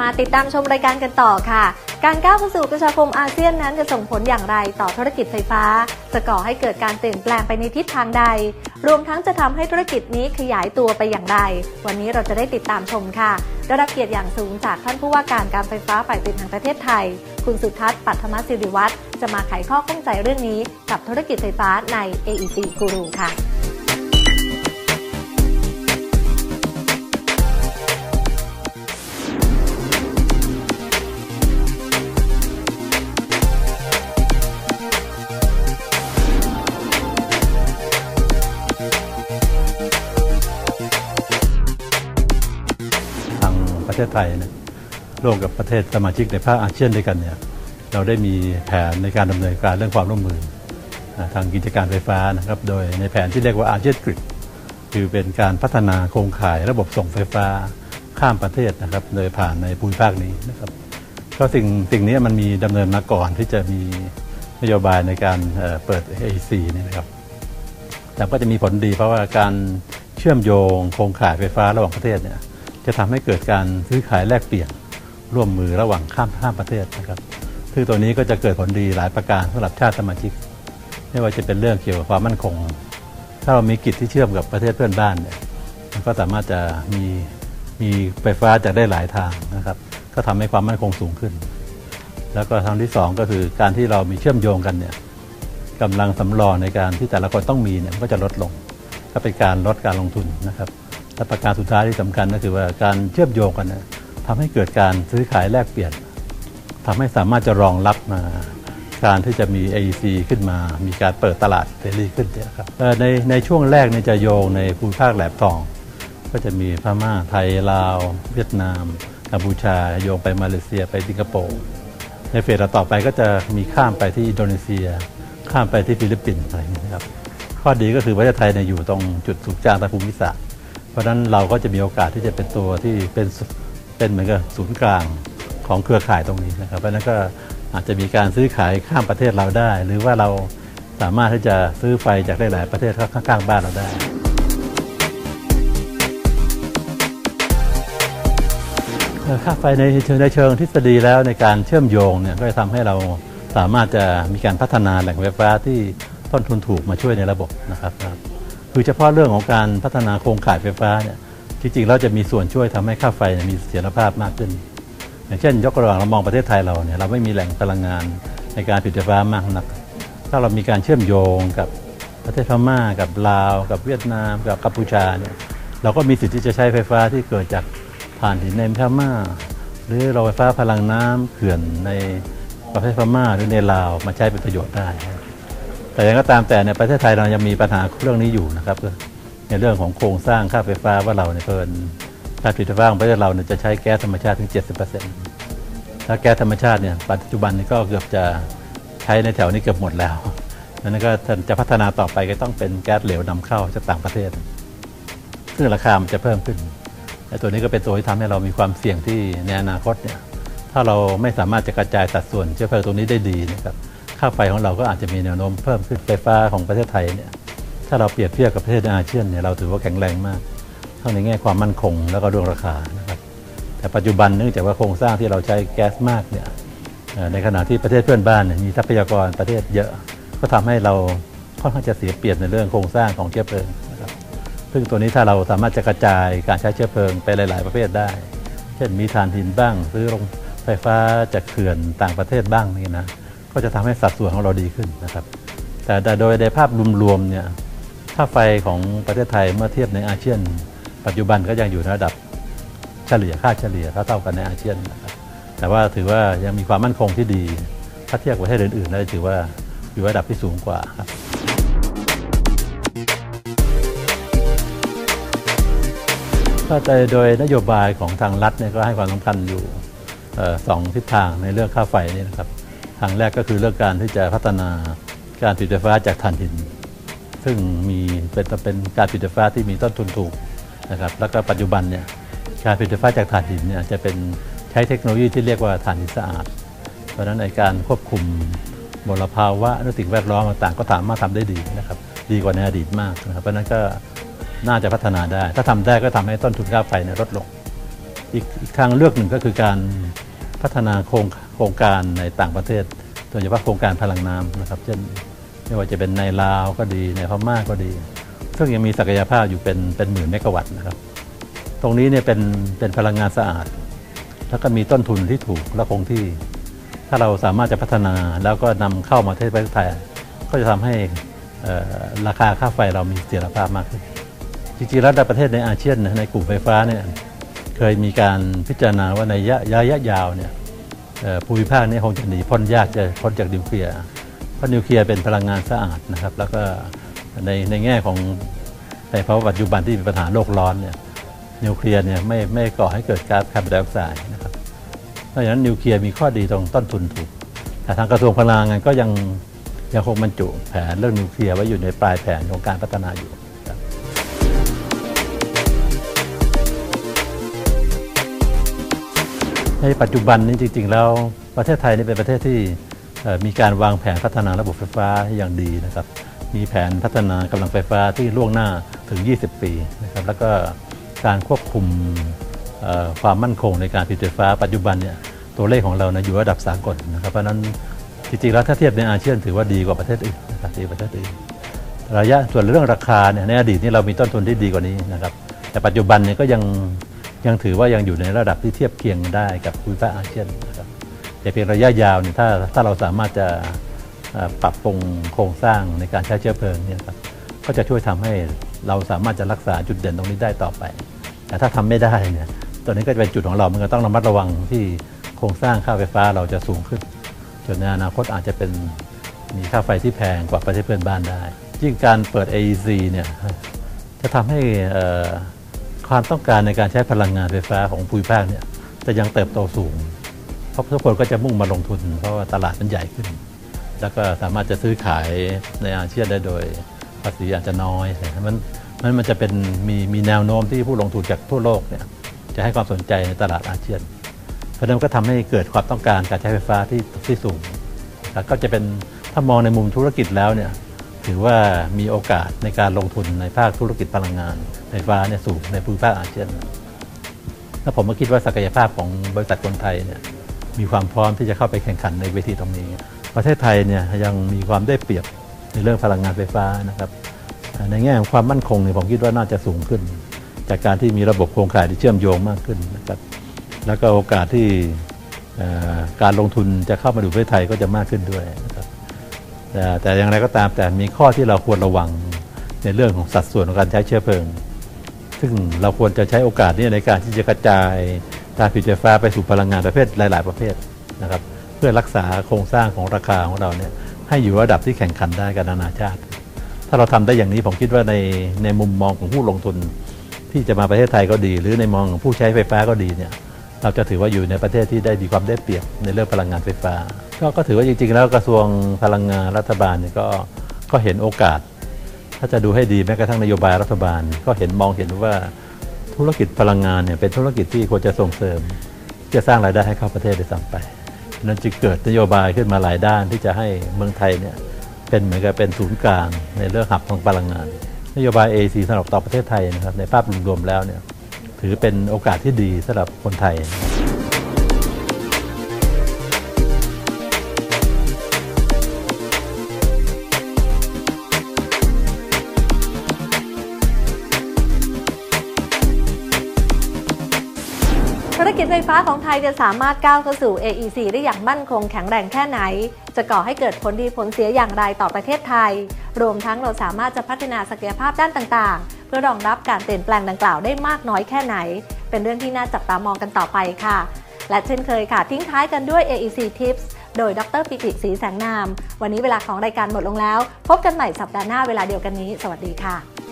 มาติดตามชมรายการกันต่อค่ะ การก้าวเข้าสู่ประชาคมอาเซียนนั้นจะส่งผลอย่างไรต่อธุรกิจไฟฟ้า จะก่อให้เกิดการเปลี่ยนแปลงไปในทิศทางใด รวมทั้งจะทำให้ธุรกิจนี้ขยายตัวไปอย่างไร วันนี้เราจะได้ติดตามชมค่ะได้รับเกียรติอย่างสูงจากท่านผู้ว่าการการไฟฟ้าฝ่ายผลิตแห่งประเทศไทย คุณสุทัศน์ปัทมศิริวัฒน์จะมาไขข้อข้องใจเรื่องนี้กับธุรกิจไฟฟ้าใน AEC Guru ค่ะ ประเทศไทยนะร่วมกับประเทศสมาชิกในภาคอาเซียนด้วยกันเนี่ยเราได้มีแผนในการดำเนินการเรื่องความร่วมมือทางกิจการไฟฟ้านะครับ โดยในแผนที่เรียกว่าอาเซียนกริดคือเป็นการพัฒนาโครงข่ายระบบส่งไฟฟ้าข้ามประเทศนะครับ โดยผ่านในภูมิภาคนี้นะครับก็สิ่งสิ่งนี้มันมีดำเนินมาก่อนที่จะมีนโยบายในการเอ่อเปิด AEC เนี่ยนะครับแต่ก็จะมีผลดีเพราะว่าการเชื่อมโยงโครงข่ายไฟฟ้าระหว่างประเทศเนี่ย จะทำให้เกิดการซื้อขายแลกเปลี่ยนร่วมมือระหว่างข้ามข้ามประเทศนะครับซึ่งตัวนี้ก็จะเกิดผลดีหลายประการสำหรับชาติสมาชิก ไม่ว่าจะเป็นเรื่องเกี่ยวกับความมั่นคง ถ้าเรามีกิจที่เชื่อมกับประเทศเพื่อนบ้านเนี่ยมันก็สามารถจะมีมีไฟฟ้าจากได้หลายทางนะครับ ก็ทำให้ความมั่นคงสูงขึ้น แล้วก็ทางที่สองก็คือการที่เรามีเชื่อมโยงกันเนี่ยกำลังสำรองในการที่แต่ละคนต้องมีเนี่ยก็จะลดลง ก็เป็นการลดการลงทุนนะครับ และประการสุดท้ายที่สำคัญก็คือว่าการเชื่อมโยงกันนี่ยทำให้เกิดการซื้อขายแลกเปลี่ยนทำให้สามารถจะรองรับมาการที่จะมี AEC ขึ้นมา มีการเปิดตลาดเสรีขึ้นเนี่ยครับในในช่วงแรกเนี่ยจะโยงในภูมิภาคแหลมทอง ก็จะมีพม่าไทยลาว เวียดนามกัมพูชาโยงไปมาเลเซียไปสิงคโปร์ในเฟสต่อไปก็จะมีข้ามไปที่อินโดนีเซีย ข้ามไปที่ฟิลิปปินส์อะไรอย่างนี้นะครับข้อดีก็คือประเทศไทยเนี่ยอยู่ตรงจุดศูนย์กลางทางภูมิศาสตร์ ราะฉะนั้นเราก็จะมีโอกาสที่จะเป็นตัวที่เป็นเป็นเหมือนกับศูนย์กลางของเครือข่ายตรงนี้นะครับเพราะนั้นก็อาจจะมีการซื้อขายข้ามประเทศเราได้ หรือว่าเราสามารถที่จะซื้อไฟจากหลาย ๆ ประเทศข้างๆบ้านเราได้ค่าไฟในเชิงในเชิงทฤษฎีแล้วในการเชื่อมโยงเนี่ยก็จะทำให้เราสามารถจะมีการพัฒนาแหล่งไฟฟ้าที่ต้นทุนถูกมาช่วยในระบบนะครับ คือเฉพาะเรื่องของการพัฒนาโครงข่ายไฟฟ้าเนี่ยจริงๆเราจะมีส่วนช่วยทำให้ค่าไฟมีเสถียรภาพมากขึ้น อย่างเช่น ยกตัวอย่างเรามองประเทศไทยเราเนี่ยเราไม่มีแหล่งพลังงานในการผลิตไฟฟ้ามากนัก ถ้าเรามีการเชื่อมโยงกับประเทศพม่ากับลาว กับเวียดนาม กับกัมพูชาเนี่ยเราก็มีสิทธิ์ที่จะใช้ไฟฟ้าที่เกิดจากผ่านหินในพม่า หรือเราไฟฟ้าพลังน้ำเขื่อนในประเทศพม่าหรือในลาวมาใช้เป็นประโยชน์ได้ แต่อย่างก็ตามแต่ในประเทศไทยเรายังมีปัญหาเรื่องนี้อยู่นะครับในเรื่องของโครงสร้างค่าไฟฟ้าว่าเราเนี่ยเพิ่นการผลิตไฟฟ้าของประเทศเราเนี่ยจะใช้แก๊สธรรมชาติถึง 70%ถ้าแก๊สธรรมชาติเนี่ยปัจจุบันนี้ก็เกือบจะใช้ในแถวนี้เกือบหมดแล้วนั้นก็จะพัฒนาต่อไปก็ต้องเป็นแก๊สเหลวนำเข้าจากต่างประเทศ ซึ่งราคามันจะเพิ่มขึ้นไอ้ตัวนี้ก็เป็นตัวที่ทำให้เรามีความเสี่ยงที่ในอนาคตเนี่ยถ้าเราไม่สามารถจะกระจายสัดส่วนเชื้อเพลิงตรงนี้ได้ดีนะครับ ค่าไฟของเราก็อาจจะมีแนวโน้มเพิ่มขึ้นไฟฟ้าของประเทศไทยเนี่ยถ้าเราเปรียบเทียบกับประเทศอาเซียนเนี่ยเราถือว่าแข็งแรงมากทั้งในแง่ความมั่นคงแล้วก็เรื่องราคานะครับแต่ปัจจุบันเนื่องจากว่าโครงสร้างที่เราใช้แก๊สมากเนี่ยในขณะที่ประเทศเพื่อนบ้านเนี่ยมีทรัพยากรประเทศเยอะ ก็ทำให้เราค่อนข้างจะเสียเปรียบในเรื่องโครงสร้างของเชื้อเพลิงนะครับซึ่งตัวนี้ถ้าเราสามารถจะกระจายการใช้เชื้อเพลิงไปหลาย ๆ ประเภทได้ เช่นมีถ่านหินบ้าง ซื้อโรงไฟฟ้าจากเขื่อนต่างประเทศบ้างนี่นะ ก็จะทำให้สัดส่วนของเราดีขึ้นนะครับ แต่โดยในภาพรวมๆเนี่ยค่าไฟของประเทศไทยเมื่อเทียบในอาเซียน ปัจจุบันก็ยังอยู่ในระดับเฉลี่ยค่าเฉลี่ยเท่าๆกันในอาเซียนนะครับแต่ว่าถือว่ายังมีความมั่นคงที่ดี ถ้าเทียบกับประเทศอื่นๆแล้วถือว่าอยู่ระดับที่สูงกว่าครับก็โดยโดยนโยบายของทางรัฐเนี่ยก็ให้ความสำคัญอยู่ออสองทิศทางในเรื่องค่าไฟนี่นะครับ ทางแรกก็คือเรื่องการที่จะพัฒนาการผลิตไฟฟ้าจากถ่านหิน ซึ่งมีเป็นเป็นการผลิตไฟฟ้าที่มีต้นทุนถูกนะครับแล้วก็ปัจจุบันเนี่ยการผลิตไฟฟ้าจากถ่านหินเนี่ยจะเป็นใช้เทคโนโลยีที่เรียกว่าถ่านหินสะอาด เพราะฉะนั้นในการควบคุมมลภาวะและสิ่งแวดล้อมต่างๆ ก็สามารถทำได้ดีนะครับดีกว่าในอดีตมากนะครับเพราะฉะนั้นก็น่าจะพัฒนาได้ ถ้าทำได้ก็ทำให้ต้นทุนค่าไฟเนี่ยลดลง อีกทางเลือกหนึ่งก็คือการ พัฒนาโครงโครงการในต่างประเทศโดยเฉพาะโครงการพลังน้ำนะครับ เช่นไม่ว่าจะเป็นในลาวก็ดีในพม่าก็ดี ซึ่งยังมีศักยภาพอยู่เป็นเป็นหมื่นเมกะวัตต์นะครับ ตรงนี้เนี่ยเป็นเป็นพลังงานสะอาด แล้วก็มีต้นทุนที่ถูกและคงที่ ถ้าเราสามารถจะพัฒนาแล้วก็นำเข้ามาประเทศประเทศไทยก็จะทำให้ราคาค่าไฟเรามีเสถียรภาพมากขึ้นจริงๆแล้วประเทศในอาเซียนในกลุ่มไฟฟ้าเนี่ย เคยมีการพิจารณาว่าในระยะยยาวเนี่ยภูมิภาคนี้คงจะหนีพ้นยากจะพ้นจากนิวเคลียร์เพราะนิวเคลียร์เป็นพลังงานสะอาดนะครับ แล้วก็ในในแง่ของในภาวะปัจจุบันที่มีปัญหาโลกร้อนเนี่ยนิวเคลียร์เนี่ยไม่ไม่ก่อให้เกิดก๊าซคาร์บอนไดออกไซด์นะครับเพราะฉะนั้นนิวเคลียร์มีข้อดีตรงต้นทุนถูก แต่ทางกระทรวงพลังงานก็ยังยังคงบรรจุแผนเรื่องนิวเคลียร์ไว้อยู่ในปลายแผนของการพัฒนาอยู่ ในปัจจุบันนี้จริง ๆ แล้วประเทศไทยนี่เป็นประเทศที่มีการวางแผนพัฒนาระบบไฟฟ้าอย่างดีนะครับ มีแผนพัฒนากำลังไฟฟ้าที่ล่วงหน้าถึง 20 ปีนะครับ แล้วก็การควบคุมความมั่นคงในการผลิตไฟฟ้าปัจจุบันเนี่ยตัวเลขของเรานะอยู่ระดับสากลนะครับ เพราะนั้นจริงๆแล้วถ้าเทียบในอาเซียนถือว่าดีกว่าประเทศอื่นนะครับดีประเทศอื่นระยะส่วนเรื่องราคาเนี่ยในอดีตนี่เรามีต้นทุนที่ดีกว่านี้นะครับ แต่ปัจจุบันเนี่ยก็ยัง ยังถือว่ายังอยู่ในระดับที่เทียบเคียงได้กับภูมิภาคอาเซียนนะครับแต่เพียงระยะยาวเนี่ยถ้าถ้าเราสามารถจะปรับปรุงโครงสร้างในการใช้เชื้อเพลิงเนี่ยครับก็จะช่วยทำให้เราสามารถจะรักษาจุดเด่นตรงนี้ได้ต่อไป แต่ถ้าทำไม่ได้เนี่ยตัวนี้ก็จะเป็นจุดของเรา มันก็ต้องระมัดระวังที่โครงสร้างค่าไฟฟ้าเราจะสูงขึ้นจนในอนาคตอาจจะเป็นมีค่าไฟที่แพงกว่าประเทศเพื่อนบ้านได้ยิ่งการเปิด AEC เนี่ยจะทำให้ ความต้องการในการใช้พลังงานไฟฟ้าของภูมิภาคเนี่ยจะยังเติบโตสูง เพราะทุกคนก็จะมุ่งมาลงทุน เพราะว่าตลาดมันใหญ่ขึ้น แล้วก็สามารถจะซื้อขายในอาเซียนได้โดยภาษีอาจจะน้อยมันมันมันจะเป็นมีมีแนวโน้มที่ผู้ลงทุนจากทั่วโลกเนี่ยจะให้ความสนใจในตลาดอาเซียน เพราะนั้นก็ทำให้เกิดความต้องการการใช้ไฟฟ้าที่ที่สูง แล้วก็จะเป็นถ้ามองในมุมธุรกิจแล้วเนี่ย ถือว่ามีโอกาสในการลงทุนในภาคธุรกิจพลังงานไฟฟ้าเนี่ยสูงในภูมิภาคอาเซียนแล้วผมก็คิดว่าศักยภาพของบริษัทคนไทยเนี่ยมีความพร้อมที่จะเข้าไปแข่งขันในเวทีตรงนี้ ประเทศไทยเนี่ยยังมีความได้เปรียบในเรื่องพลังงานไฟฟ้านะครับ ในแง่ของความมั่นคงเนี่ยผมคิดว่าน่าจะสูงขึ้น จากการที่มีระบบโครงข่ายที่เชื่อมโยงมากขึ้นนะครับ แล้วก็โอกาสที่การลงทุนจะเข้ามาดูประเทศไทยก็จะมากขึ้นด้วยนะ แต่อย่างไรก็ตามแต่มีข้อที่เราควรระวังในเรื่องของสัดส่วนของการใช้เชื้อเพลิง ซึ่งเราควรจะใช้โอกาสนี้ในการที่จะกระจายการผลิตไฟฟ้าไปสู่พลังงานประเภทหลาย ๆ ประเภทนะครับ เพื่อรักษาโครงสร้างของราคาของเราเนี่ยให้อยู่ระดับที่แข่งขันได้กับนานาชาติ ถ้าเราทำได้อย่างนี้ผมคิดว่าในในมุมมองของผู้ลงทุน ที่จะมาประเทศไทยก็ดี หรือในมองของผู้ใช้ไฟฟ้าก็ดีเนี่ยเราจะถือว่าอยู่ในประเทศที่ได้มีความได้เปรียบในเรื่องพลังงานไฟฟ้า ก็ก็ถือว่าจริงๆ แล้วกระทรวงพลังงานรัฐบาลเนี่ยก็ก็เห็นโอกาส ถ้าจะดูให้ดีแม้กระทั่งนโยบายรัฐบาล ก็เห็นมองเห็นว่าธุรกิจพลังงานเนี่ยเป็นธุรกิจที่ควรจะส่งเสริมจะสร้างรายได้ให้เข้าประเทศได้ซ้ำไปนั้นจึงเกิดนโยบายขึ้นมาหลายด้านที่จะให้เมืองไทยเนี่ยเป็นเหมือนกับเป็นศูนย์กลางในเรื่องหับของพลังงาน นโยบาย AC สำหรับต่อประเทศไทยนะครับในภาพรวมๆแล้วเนี่ยถือเป็นโอกาสที่ดีสำหรับคนไทย รับธุรกิจไฟฟ้าของไทยจะสามารถก้าวเข้าสู่ AEC ได้อย่างมั่นคงแข็งแรงแค่ไหน จะก่อให้เกิดผลดีผลเสียอย่างไรต่อประเทศไทย รวมทั้งเราสามารถจะพัฒนาศักยภาพด้านต่างๆ เพื่อรองรับการเปลี่ยนแปลงดังกล่าวได้มากน้อยแค่ไหน เป็นเรื่องที่น่าจับตามองกันต่อไปค่ะ และเช่นเคยค่ะ ทิ้งท้ายกันด้วย AEC Tips โดยดรปิติศรีแสงนาม วันนี้เวลาของรายการหมดลงแล้ว พบกันใหม่สัปดาห์หน้าเวลาเดียวกันนี้ สวัสดีค่ะ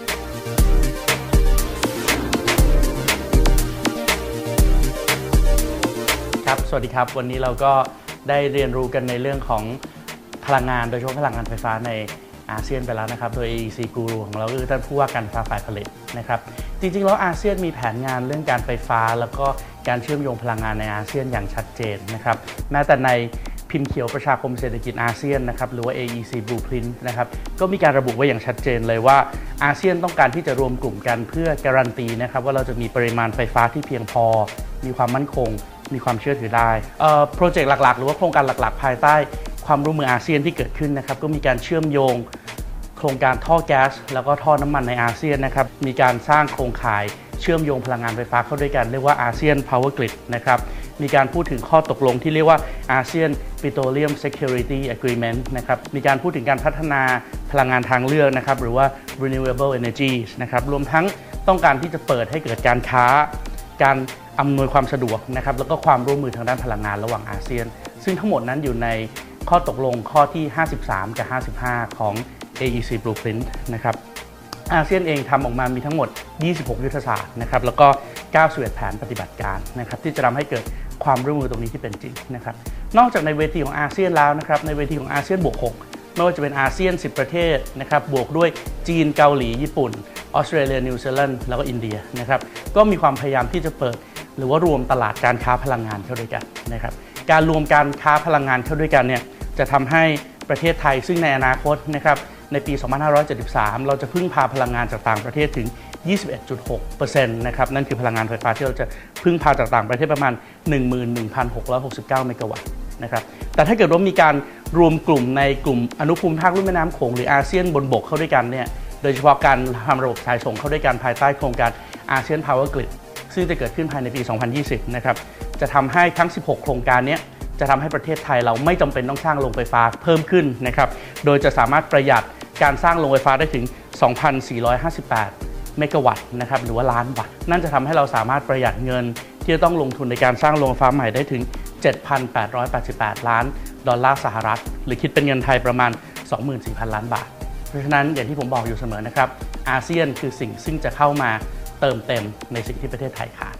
ครับ สวัสดีครับ วันนี้เราก็ได้เรียนรู้กันในเรื่องของพลังงาน โดยเฉพาะพลังงานไฟฟ้าในอาเซียนไปแล้วนะครับ โดย AEC Guru ของเราคือท่านผู้ว่าการไฟฟ้าฝ่ายผลิตนะครับ จริงๆ แล้วอาเซียนมีแผนงานเรื่องการไฟฟ้า แล้วก็การเชื่อมโยงพลังงานในอาเซียนอย่างชัดเจนนะครับ แม้แต่ในพิมพ์เขียวประชาคมเศรษฐกิจอาเซียนนะครับหรือว่า AEC Blueprint นะครับก็มีการระบุไว้อย่างชัดเจนเลยว่าอาเซียนต้องการที่จะรวมกลุ่มกันเพื่อการันตีนะครับว่าเราจะมีปริมาณไฟฟ้าที่เพียงพอ มีความมั่นคง มีความเชื่อถือได้โปรเจกต์หลัก ๆ หรือว่าโครงการหลัก ๆ ภายใต้ความร่วมมืออาเซียนที่เกิดขึ้นนะครับก็มีการเชื่อมโยง โครงการท่อแก๊ส แล้วก็ท่อน้ำมันในอาเซียนนะครับมีการสร้างโครงข่ายเชื่อมโยงพลังงานไฟฟ้าเข้าด้วยกันเรียกว่าอาเซียน Power Grid นะครับมีการพูดถึงข้อตกลงที่เรียกว่าอาเซียน Petroleum Security Agreement นะครับมีการพูดถึงการพัฒนาพลังงานทางเลือกนะครับหรือว่า renewable energies นะครับรวมทั้งต้องการที่จะเปิดให้เกิดการค้า การ อำนวยความสะดวกนะครับแล้วก็ความร่วมมือทางด้านพลังงานระหว่างอาเซียน ซึ่งทั้งหมดนั้นอยู่ในข้อตกลงข้อที่ 53 กับ 55 ของ AEC Blueprint นะครับอาเซียนเองทำออกมามีทั้งหมด 26 ยุทธศาสตร์นะครับแล้วก็91แผนปฏิบัติการนะครับที่จะทำให้เกิดความร่วมมือตรงนี้ที่เป็นจริงนะครับนอกจากในเวทีของอาเซียนแล้วนะครับในเวทีของอาเซียนบวก 6 ไม่ว่าจะเป็นอาเซียน 10 ประเทศนะครับบวกด้วยจีนเกาหลี ญี่ปุ่นออสเตรเลียนิวซีแลนด์แล้วก็อินเดียนะครับก็มีความพยายามที่จะเปิด หรือว่ารวมตลาดการค้าพลังงานเข้าด้วยกันนะครับการรวมการค้าพลังงานเข้าด้วยกันเนี่ยจะทำให้ประเทศไทยซึ่งในอนาคตนะครับในปี 2573 เราจะพึ่งพาพลังงานจากต่างประเทศถึง 21.6%นะครับนั่นคือพลังงานไฟฟ้าที่เราจะพึ่งพาจากต่างประเทศประมาณ 11,669 เมกะวัตต์นะครับแต่ถ้าเกิดว่ามีการรวมกลุ่มในกลุ่มอนุภูมิภาคลุ่มแม่น้ำโขงหรืออาเซียนบนบกเข้าด้วยกันเนี่ยโดยเฉพาะการทำระบบสายส่งเข้าด้วยกันภายใต้โครงการอาเซียนพาวเวอร์กริด ซึ่งจะเกิดขึ้นภายในปี 2020 นะครับ จะทำให้ทั้ง 16 โครงการนี้จะทำให้ประเทศไทยเราไม่จำเป็นต้องสร้างโรงไฟฟ้าเพิ่มขึ้นนะครับ โดยจะสามารถประหยัดการสร้างโรงไฟฟ้าได้ถึง 2,458 เมกะวัตต์นะครับ หรือว่าล้านวัตต์ นั่นจะทำให้เราสามารถประหยัดเงิน ที่จะต้องลงทุนในการสร้างโรงไฟฟ้าใหม่ได้ถึง 7,888 ล้านดอลลาร์สหรัฐ หรือคิดเป็นเงินไทยประมาณ 24,000 ล้านบาท เพราะฉะนั้นอย่างที่ผมบอกอยู่เสมอนะครับ อาเซียนคือสิ่งซึ่งจะเข้ามา เติมเต็มในสิ่งที่ประเทศไทยขาด